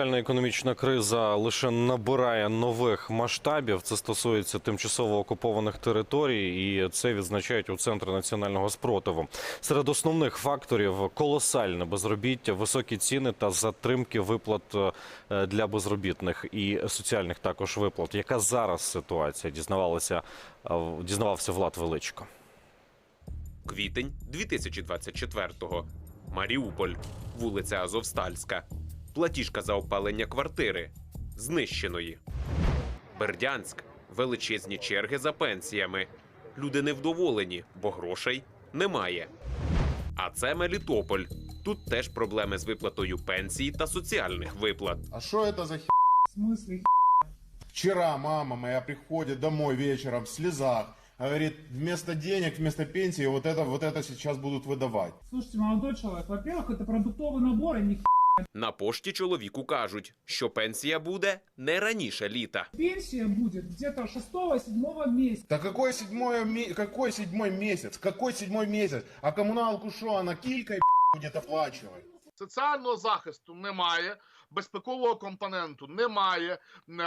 Економічна криза лише набирає нових масштабів. Це стосується тимчасово окупованих територій, і це відзначають у центрі національного спротиву. Серед основних факторів колосальне безробіття, високі ціни та затримки виплат е, для безробітних і соціальних також виплат. Яка зараз ситуація? Дізнавалася е, дізнавався Влад Величко. Квітень 2024-го. Маріуполь, вулиця Азовстальська Платіжка за опалення квартири знищеної. Бердянськ. Величезні черги за пенсіями. Люди невдоволені, бо грошей немає. А це Мелітополь. Тут теж проблеми з виплатою пенсій та соціальних виплат. А что это за хер? В смысле? Вчера мама моя приходит домой вечером в слезах, говорит, вместо денег, вместо пенсии вот это, вот это сейчас будут выдавать. Слушайте, молодой человек, во-первых, это продуктовый набор, а не х- На пошті чоловіку кажуть, що пенсія буде не раніше літа. пенсия будет где-то 6-7 месяца. Да какой седьмой, какой седьмой месяц? Какой седьмой месяц? А коммуналку что, она килькой будет оплачивать? Соціального захисту немає, безпекового компоненту немає,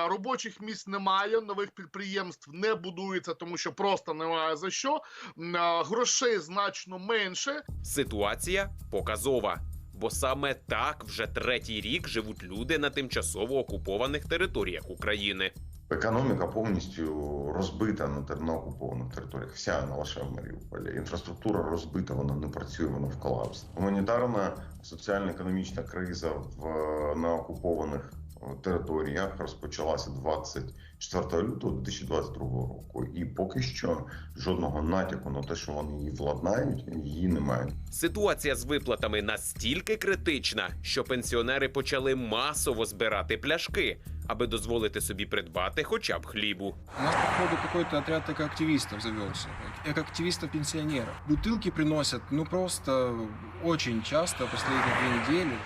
робочих місць немає, нових підприємств не будується, тому що просто немає за що. Грошей значно менше. Ситуація показова. Бо саме так вже третій рік живуть люди на тимчасово окупованих територіях України. Економіка повністю розбита на, окупованих територіях. Вся на лише в Маріуполі. Інфраструктура розбита, вона не працює, вона в колапс. Гуманітарна соціально-економічна криза в на окупованих територіях розпочалася 24 лютого 2022 року. І поки що жодного натяку на те, що вони її владнають, її немає. Ситуація з виплатами настільки критична, що пенсіонери почали масово збирати пляшки, аби дозволити собі придбати хоча б хлібу. У нас, походу, какой-то отряд экоактивистов завелся. Экоактивистов-пенсионеров. Бутылки приносят, ну, просто очень часто, последние две недели.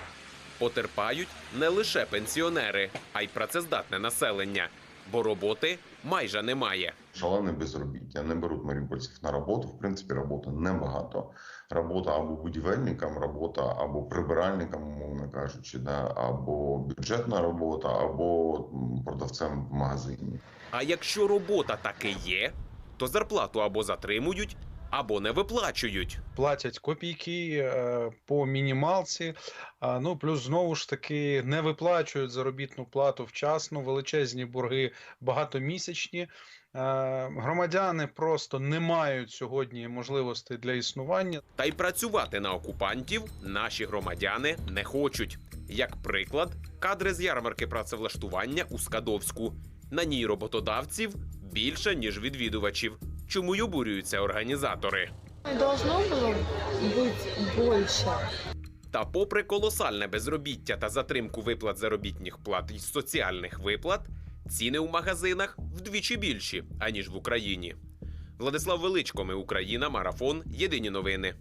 Потерпають не лише пенсіонери, а й працездатне населення, бо роботи майже немає. Шалене безробіття. Не беруть маріупольців на роботу. В принципі, роботи небагато. Робота або будівельникам, робота або прибиральникам, умовно кажучи, да, або бюджетна робота, або продавцем в магазині. А якщо робота таки є, то зарплату або затримують, або не виплачують. платять копійки е, по мінімалці. Ну плюс знову ж таки не виплачують заробітну плату вчасно, величезні борги багатомісячні. Е, Громадяни просто не мають сьогодні можливостей для існування. Та й працювати на окупантів наші громадяни не хочуть. Як приклад, кадри з ярмарки працевлаштування у Скадовську. На ній роботодавців більше ніж відвідувачів. Чому й обурюються організатори? Должно було бути більше. Та попри колосальне безробіття та затримку виплат заробітних плат і соціальних виплат, ціни у магазинах вдвічі більші, аніж в Україні. Владислав Величко, ми Україна, марафон. Єдині новини.